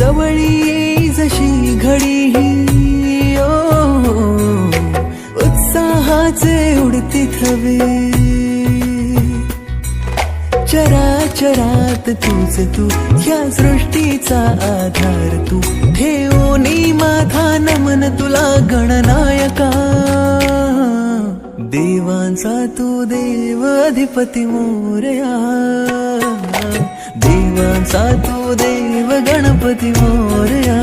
जवळी जशी घडी ही ओ उत्साहाचे उडती थवे. चराचरात तूच तू या सृष्टीचा आधार तू. ठेवणी माथा नमन तुला गणनायका. देवांचा तू देव अधिपती मोरया. देवांचा तू देव गणपती मोरया